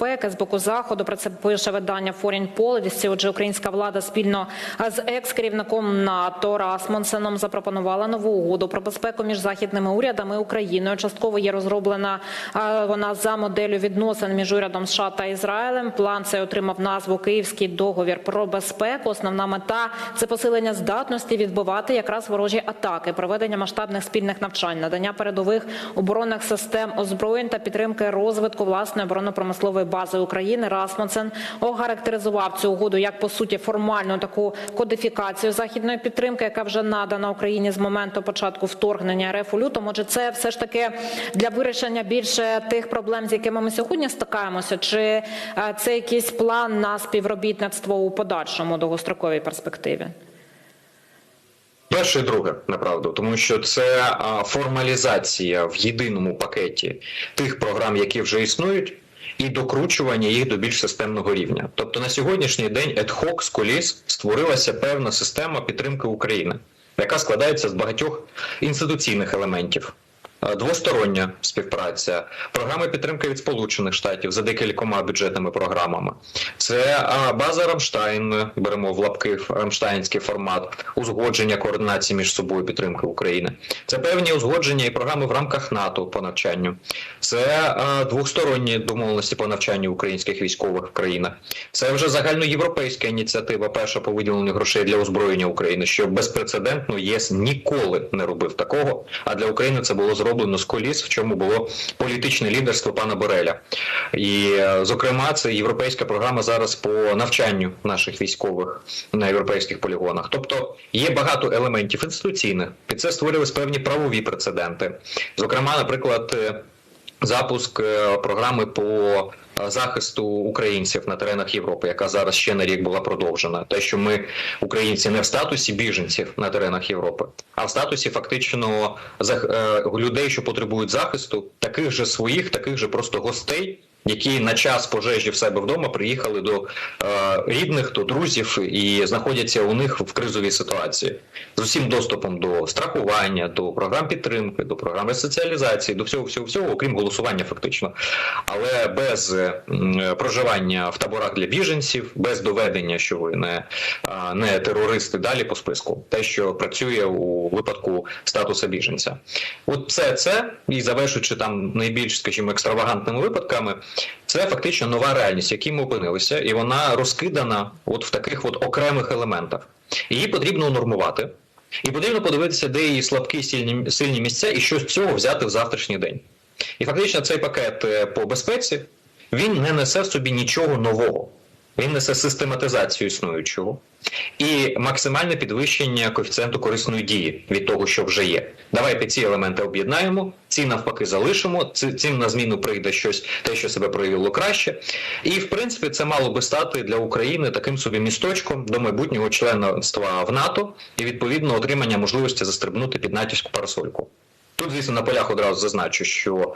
безпеки з боку заходу. Про це пише видання Foreign Policy. Отже, українська влада спільно з екс-керівником НАТО Расмонсеном запропонувала нову угоду про безпеку між західними урядами і Україною. Частково є розроблена вона за моделлю відносин між урядом США та Ізраїлем. План цей отримав назву Київський договір про безпеку. Основна мета це посилення здатності відбивати якраз ворожі атаки, проведення масштабних спільних навчань, надання передових оборонних систем озброєнь та підтримки розвитку власної оборонно-промислової бази України. Расмонсен охарактеризував цю угоду як по суті формальну таку кодифікацію західної підтримки, яка вже надана Україні з моменту початку вторгнення РФ у лютому. Чи це все ж таки для вирішення більше тих проблем, з якими ми сьогодні стикаємося, чи е, це якийсь план на співробітництво у подальшому довгостроковій перспективі? Перше і друге, направду, тому що це формалізація в єдиному пакеті тих програм, які вже існують, і докручування їх до більш системного рівня. Тобто на сьогоднішній день ad-hoc з коліс створилася певна система підтримки України, яка складається з багатьох інституційних елементів. Е, Двостороння співпраця, програми підтримки від Сполучених Штатів за декількома бюджетними програмами. Це база Рамштайн, беремо в лапки Рамштайнський формат, узгодження координації між собою підтримки України. Це певні узгодження і програми в рамках НАТО по навчанню. Це а, двосторонні домовленості по навчанню українських військових в країнах. Це вже загальноєвропейська ініціатива, перша по виділенню грошей для озброєння України, що безпрецедентно ЄС ніколи не робив такого. А для України це було зроблено з коліс, в чому було політичне лідерство пана Бореля. І, е, зокрема, це європейська програма зараз по навчанню наших військових на європейських полігонах. Тобто є багато елементів інституційних. Під це створювалися певні правові прецеденти. Зокрема, наприклад. е, Запуск е, програми по захисту українців на теренах Європи, яка зараз ще на рік була продовжена. Те, що ми, українці, не в статусі біженців на теренах Європи, а в статусі фактично е, людей, що потребують захисту, таких же своїх, таких же просто гостей. Які на час пожежі в себе вдома приїхали до е, рідних, до друзів і знаходяться у них в кризовій ситуації. З усім доступом до страхування, до програм підтримки, до програми соціалізації, до всього, всього, всього, окрім голосування, фактично, але без е, проживання в таборах для біженців, без доведення, що ви не, а, не терористи, далі по списку, те, що працює у випадку статусу біженця. От все це і завершуючи там найбільш, скажімо, екстравагантними випадками, це фактично нова реальність, в якій ми опинилися, і вона розкидана от в таких от окремих елементах. Її потрібно унормувати, і потрібно подивитися, де її слабкі сильні, сильні місця, і що з цього взяти в завтрашній день. І фактично цей пакет е, по безпеці він не несе в собі нічого нового. Він несе систематизацію існуючого і максимальне підвищення коефіцієнту корисної дії від того, що вже є. Давайте ці елементи об'єднаємо, ці навпаки залишимо. Цим на зміну прийде щось, те, що себе проявило краще. І в принципі це мало би стати для України таким собі місточком до майбутнього членства в НАТО і відповідно отримання можливості застрибнути під натівську парасольку. Тут, звісно, на полях одразу зазначу, що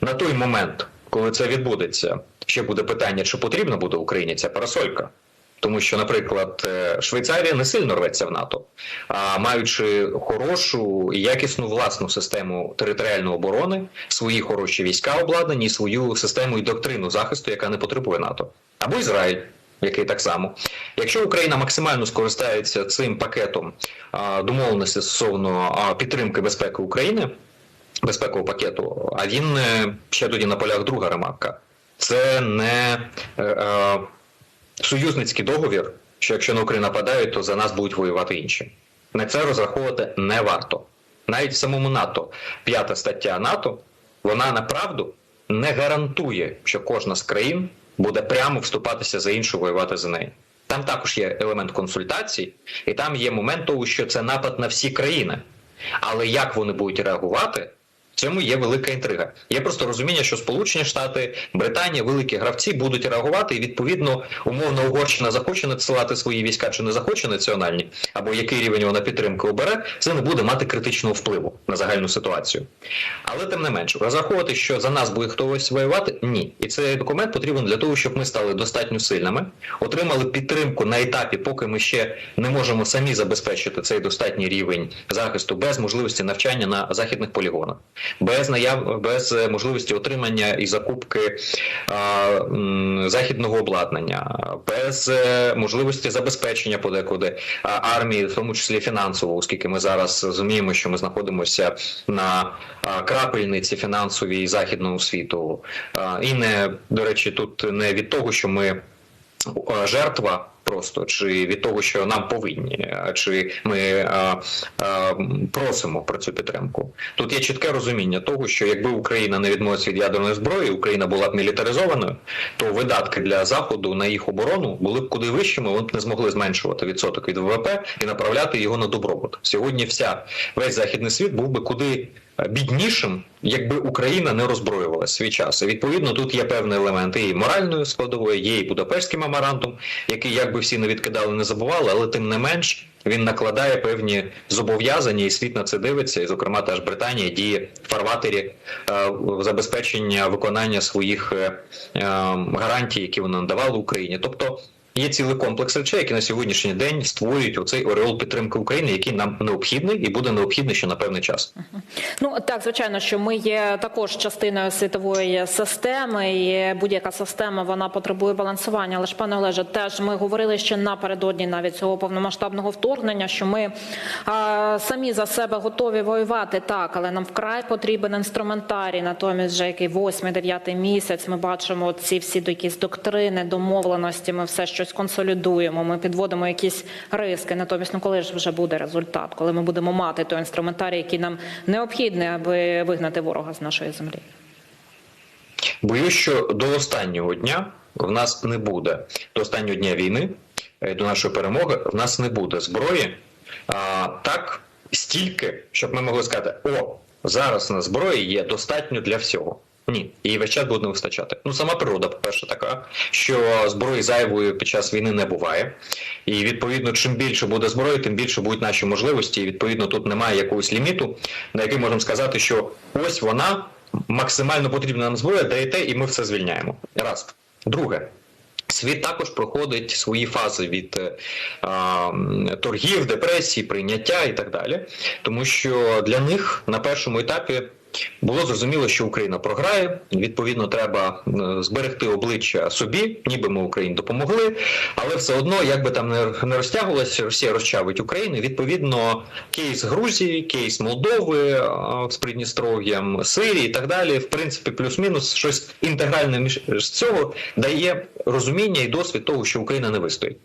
на той момент, коли це відбудеться, ще буде питання, чи потрібна буде Україні ця парасолька. Тому що, наприклад, е, Швейцарія не сильно рветься в НАТО, а маючи хорошу і якісну власну систему територіальної оборони, свої хороші війська обладнані, свою систему і доктрину захисту, яка не потребує НАТО, або Ізраїль. Який так само, якщо Україна максимально скористається цим пакетом домовленості стосовно підтримки безпеки України, безпекового пакету, а він е, ще тоді на полях друга ремарка. Це не е, е, союзницький договір, що якщо на Україну нападають, то за нас будуть воювати інші. На це розраховувати не варто. Навіть в самому НАТО, п'ята стаття НАТО, вона направду не гарантує, що кожна з країн буде прямо вступатися за іншу, воювати за неї. Там також є елемент консультацій, і там є момент того, що це напад на всі країни. Але як вони будуть реагувати, цьому є велика інтрига. Є просто розуміння, що Сполучені Штати, Британія, великі гравці будуть реагувати, і відповідно умовно Угорщина захоче надсилати свої війська чи не захоче національні, або який рівень вона підтримки обере, це не буде мати критичного впливу на загальну ситуацію. Але тим не менше, розраховувати, що за нас буде хтось воювати, ні. І цей документ потрібен для того, щоб ми стали достатньо сильними, отримали підтримку на етапі, поки ми ще не можемо самі забезпечити цей достатній рівень захисту без можливості навчання на західних полігонах. Без наяв без е, можливості отримання і закупки а, західного обладнання, без е, можливості забезпечення подекуди армії, в тому числі фінансово, оскільки ми зараз розуміємо, що ми знаходимося на крапельниці фінансовій західного світу, і не до речі, тут не від того, що ми жертва. Просто чи від того, що нам повинні, чи ми а, а, просимо про цю підтримку. Тут є чітке розуміння того, що якби Україна не відмовилася від ядерної зброї, Україна була б мілітаризованою, то видатки для заходу на їх оборону були б куди вищими. Вони б не змогли зменшувати відсоток від ВВП і направляти його на добробут. Сьогодні вся весь західний світ був би куди е, біднішим, якби Україна не роззброювала свій час. Відповідно тут є певні елементи і моральної складової, є і Будапештський меморандум, який якби всі не відкидали, не забували, але тим не менш. Він накладає певні зобов'язання, і світ на це дивиться. І, зокрема, та ж Британія діє в фарватері е, забезпечення виконання своїх е, е, гарантій, які вона надавала Україні. Тобто є цілий комплекс речей, які на сьогоднішній день створюють оцей ореол підтримки України, який нам необхідний і буде необхідний ще на певний час. Ну так, звичайно, що ми є також частиною світової системи, і будь-яка система вона потребує балансування. Але ж пане Олеже, теж ми говорили ще напередодні навіть цього повномасштабного вторгнення, що ми а, самі за себе готові воювати так, але нам вкрай потрібен інструментарій. Натомість, вже який восьмий, дев'ятий місяць, ми бачимо ці всі якісь доктрини, домовленості. Ми все щось консолідуємо. Ми підводимо якісь риски. Натомість, ну коли ж вже буде результат, коли ми будемо мати той інструментарій, який нам необхідний, аби вигнати ворога з нашої землі. Боюсь, що до останнього дня в нас не буде до останнього дня війни, е, до нашої перемоги, в нас не буде зброї. А, так стільки, щоб ми могли сказати: о, зараз на зброї є достатньо для всього. Ні, її весь час буде не вистачати. Ну сама природа, по-перше, така, що зброї зайвої під час війни не буває. І відповідно, чим більше буде зброї, тим більше будуть наші можливості. І відповідно тут немає якогось ліміту, на який можемо сказати, що ось вона максимально потрібна нам зброя, даєте, і ми все звільняємо. Раз. Друге. Світ також проходить свої фази від е, а, торгів, депресії, прийняття і так далі, тому що для них на першому етапі було зрозуміло, що Україна програє. Відповідно, треба е, зберегти обличчя собі, ніби ми Україні допомогли, але все одно, як би там не- розтягувалося, Росія розчавить Україну. Відповідно, кейс Грузії, кейс Молдови е, з Придністров'ям, Сирії і так далі. В принципі, плюс-мінус щось інтегральне між цього дає розуміння і досвід того, що Україна не вистоїть.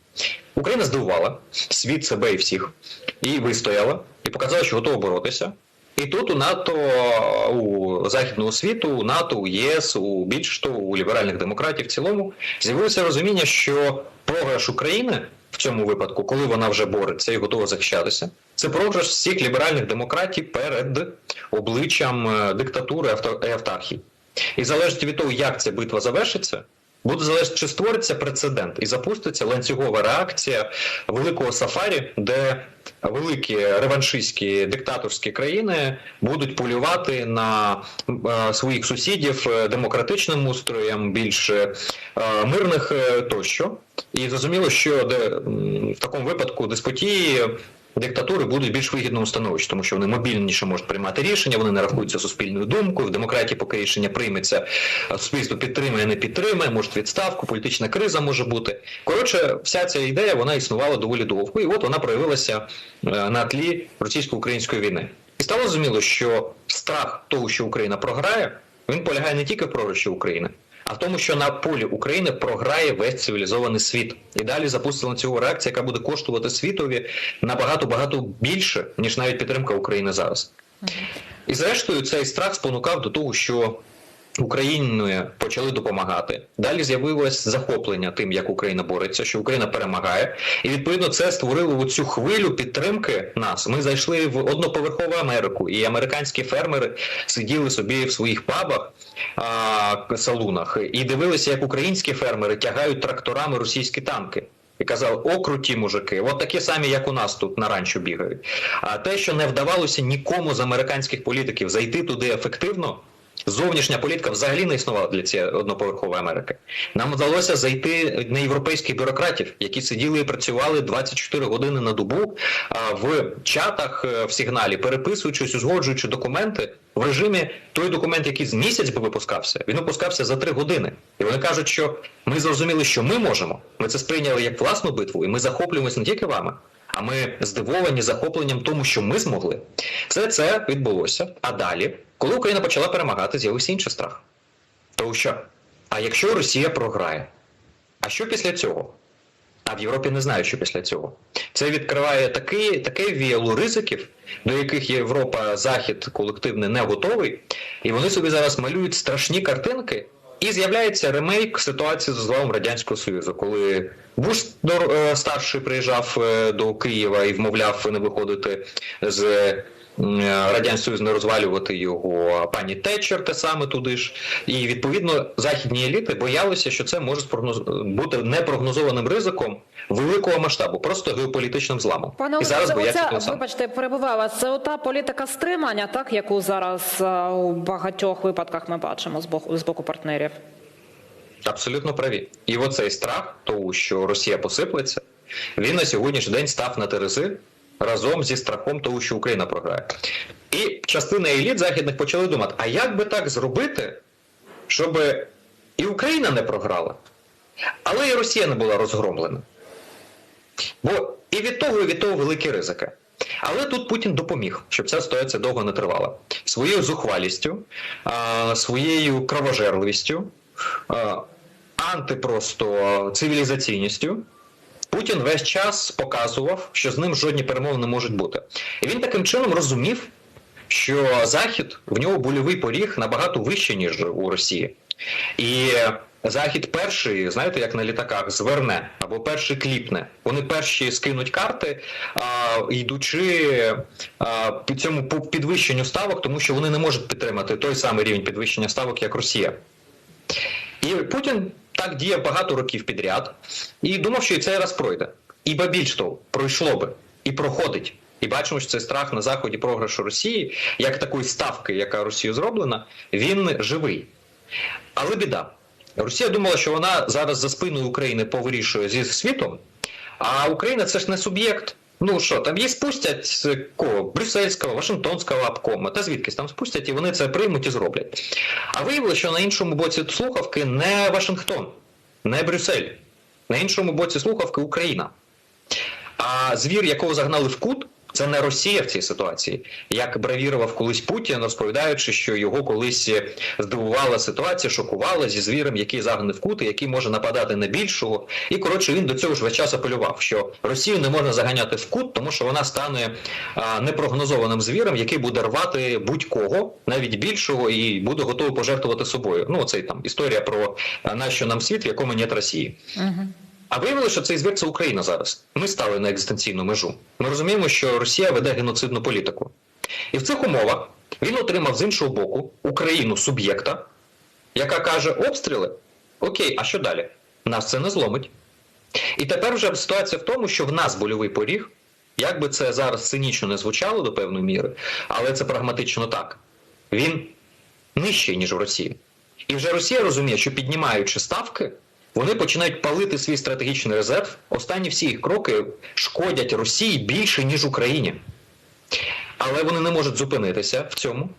Україна здивувала світ себе і всіх, і вистояла, і показала, що готова боротися. І тут у НАТО, у західного світу, у НАТО, у ЄС, у більш того, у ліберальних демократів в цілому з'явилося розуміння, що програш України в цьому випадку, коли вона вже бореться і готова захищатися, це програш всіх ліберальних демократів перед обличчям е, диктатури і автархії. І залежить від того, як ця битва завершиться. Буде залежати, чи створиться прецедент і запуститься ланцюгова реакція великого сафарі, де великі реваншистські диктаторські країни будуть полювати на е, своїх сусідів е, демократичним устроєм, більш е, мирних тощо. І зрозуміло, що в такому випадку деспотії. Диктатури будуть більш вигідному становищі, тому що вони мобільніше можуть приймати рішення, вони не рахуються суспільною думкою. В демократії, поки рішення прийметься, суспільство підтримує, не підтримує, може відставку, політична криза може бути. Коротше, вся ця ідея вона існувала доволі довго, і от вона проявилася е, на тлі російсько-української війни. І стало зрозуміло, що страх того, що Україна програє, він полягає не тільки в програші України, а в тому, що на полі України програє весь цивілізований світ. І далі запустила цього реакція, яка буде коштувати світові набагато багато більше, ніж навіть підтримка України зараз. І зрештою, цей страх спонукав до того, що Україні почали допомагати. Далі з'явилось захоплення тим, як Україна бореться, що Україна перемагає, і відповідно це створило цю хвилю підтримки нас. Ми зайшли в одноповерхову Америку, і американські фермери сиділи собі в своїх пабах, а, салунах і дивилися, як українські фермери тягають тракторами російські танки. І казали, о, круті мужики, от такі самі, як у нас тут на ранчо бігають. А те, що не вдавалося нікому з американських політиків зайти туди ефективно, Зовнішня політика взагалі не існувала для цієї одноповерхової Америки. Нам вдалося зайти на європейських бюрократів, які сиділи і працювали 24 години на добу в чатах е, в сигналі, переписуючись, узгоджуючи документи в режимі той документ, який з місяць би випускався, він випускався за три години. І вони кажуть, що ми зрозуміли, що ми можемо. Ми це сприйняли як власну битву, і ми захоплюємося не тільки вами, а ми здивовані захопленням тому, що ми змогли. Все це відбулося. А далі, коли Україна почала перемагати, з'явився інший страх. Тому що, а якщо Росія програє, а що після цього? А в Європі не знають, що після цього. Це відкриває такий, таке віяло ризиків, до яких Європа, Захід колективний не готовий, і вони собі зараз малюють страшні картинки. І з'являється ремейк ситуації з розвалом Радянського Союзу, коли Буш е, старший приїжджав е, до Києва і вмовляв не виходити з е, Радянського Союзу, не розвалювати його. Пані Тетчер те саме туди ж. І відповідно західні еліти боялися, що це може спрогноз- бути непрогнозованим ризиком великого масштабу, просто геополітичним зламом. Пане і зараз бояться самого. вибачте, перебуваю вас. Це ота політика стримання, так яку зараз е, у багатьох випадках ми бачимо з боку з боку партнерів. Абсолютно праві. І оцей страх того, що Росія посиплеться, він на сьогоднішній день став на терези разом зі страхом того, що Україна програє. І частина еліт західних почали думати: а як би так зробити, щоб і Україна не програла, але і Росія не була розгромлена. Бо і від того, і від того великі ризики. Але тут Путін допоміг, щоб ця ситуація довго не тривала. Своєю зухвалістю, своєю кровожерливістю, антипросто цивілізаційністю. Путін весь час показував, що з ним жодні перемови не можуть бути. І він таким чином розумів, що Захід в нього больовий поріг набагато вищий, ніж у Росії. І Захід перший, знаєте, як на літаках, зверне або перший кліпне. Вони перші скинуть карти, а, йдучи а, під цьому підвищенню ставок, тому що вони не можуть підтримати той самий рівень підвищення ставок, як Росія. І Путін так діяв багато років підряд і думав, що і цей раз пройде. І більш того, пройшло би і проходить. І бачимо, що цей страх на заході програшу Росії, як такої ставки, яка Росію зроблена, він живий. Але біда. Росія думала, що вона зараз за спиною України повирішує зі світом, а Україна це ж не суб'єкт. Ну що, там її спустять з кого? Брюссельського, Вашингтонського обкома, та звідкись там спустять, і вони це приймуть і зроблять. А виявилося, що на іншому боці слухавки не Вашингтон, не Брюссель. На іншому боці слухавки Україна. А звір, якого загнали в кут, це не Росія в цій ситуації. Як бравірував колись Путін, розповідаючи, що його колись здивувала ситуація, шокувала зі звірем, який загнаний в кут, який може нападати на більшого. І коротше він до цього ж весь час апелював, що Росію не можна заганяти в кут, тому що вона стане непрогнозованим звіром, який буде рвати будь-кого, навіть більшого, і буде готовий пожертвувати собою. Ну, це там історія про нащо нам світ, в якому нет Росії. Угу. А виявилося, що цей звір це Україна зараз. Ми стали на екзистенційну межу. Ми розуміємо, що Росія веде геноцидну політику. І в цих умовах він отримав з іншого боку Україну суб'єкта, яка каже: обстріли. Окей, а що далі? Нас це не зломить. І тепер вже ситуація в тому, що в нас больовий поріг, як би це зараз цинічно не звучало до певної міри, але це прагматично так. Він нижчий, ніж в Росії. І вже Росія розуміє, що піднімаючи ставки, вони починають палити свій стратегічний резерв. Останні всі їх кроки шкодять Росії більше, ніж Україні. Але вони не можуть зупинитися в цьому.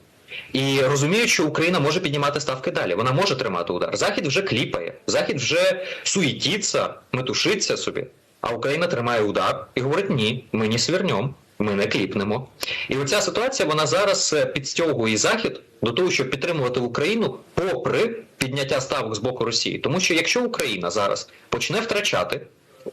І розуміють, що Україна може піднімати ставки далі. Вона може тримати удар. Захід вже кліпає, Захід вже суєтиться, метушиться собі. А Україна тримає удар і говорить: ні, ми не свернем, ми не кліпнемо. І оця ситуація вона зараз е, підстягує Захід до того, щоб підтримувати Україну попри підняття ставок з боку Росії. Тому що якщо Україна зараз почне втрачати.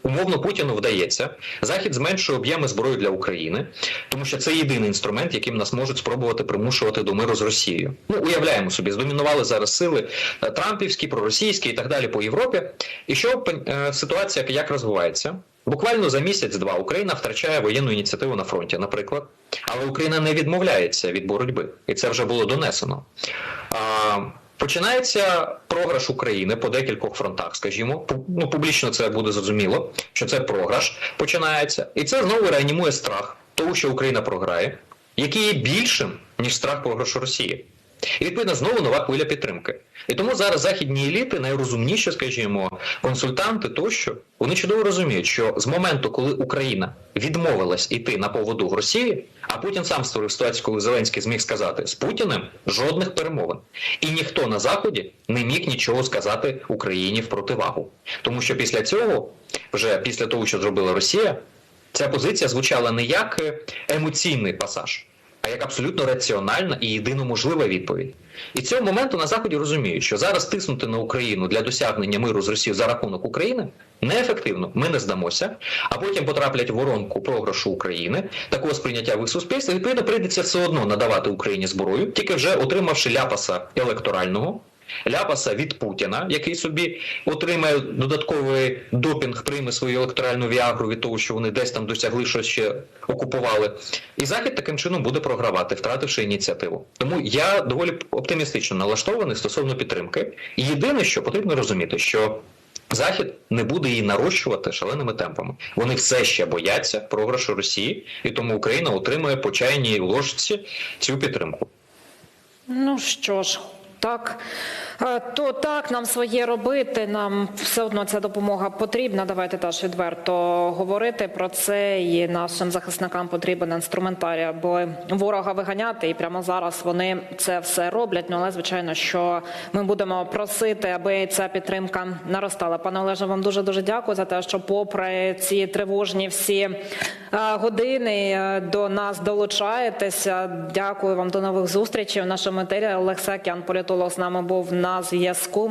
Умовно Путіну вдається, Захід зменшує об'єми зброї для України, тому що це єдиний інструмент, яким нас можуть спробувати примушувати до миру з Росією. Ну уявляємо собі, здомінували зараз сили е, Трампівські, проросійські і так далі по Європі. І що е, ситуація як розвивається? Буквально за місяць-два Україна втрачає воєнну ініціативу на фронті, наприклад, але Україна не відмовляється від боротьби, і це вже було донесено. А, Починається програш України по декількох фронтах, скажімо, ну публічно це буде зрозуміло, що це програш починається, і це знову реанімує страх того, що Україна програє, який є більшим ніж страх програшу Росії. І відповідно знову нова хвиля підтримки. І тому зараз західні еліти, найрозумніші, скажімо, консультанти тощо, вони чудово розуміють, що з моменту, коли Україна відмовилась іти на поводу в Росії, а Путін сам створив ситуацію, коли Зеленський зміг сказати з Путіним жодних перемовин. І ніхто на Заході не міг нічого сказати Україні в противагу. Тому що після цього, вже після того, що зробила Росія, ця позиція звучала не як е, емоційний пасаж, а як абсолютно раціональна і єдино можлива відповідь. І цього моменту на заході розуміють, що зараз тиснути на Україну для досягнення миру з Росією за рахунок України неефективно. Ми не здамося, а потім потраплять воронку програшу України, такого сприйняття в їх суспільстві. Відповідно, прийдеться все одно надавати Україні зброю, тільки вже отримавши ляпаса електорального. Ляпаса від Путіна, який собі отримає додатковий допінг, прийме свою електоральну віагру від того, що вони десь там досягли щось ще окупували. І Захід таким чином буде програвати, втративши ініціативу. Тому я доволі оптимістично налаштований стосовно підтримки. І єдине, що потрібно розуміти, що Захід не буде її нарощувати шаленими темпами. Вони все ще бояться програшу Росії, і тому Україна отримує по чайній ложці цю підтримку. Ну що ж, так, е, то так, нам своє робити, нам все одно ця допомога потрібна. Давайте теж відверто говорити про це. І нашим захисникам потрібен інструментарій, аби ворога виганяти. І прямо зараз вони це все роблять. Ну але звичайно, що ми будемо просити, аби ця підтримка наростала. Пане Олеже, вам дуже дуже дякую за те, що, попри ці тривожні всі е, години, е, до нас долучаєтеся. Дякую вам до нових зустрічей. У нашому етері Олег Сакян, політолог, з нами був на зв'язку.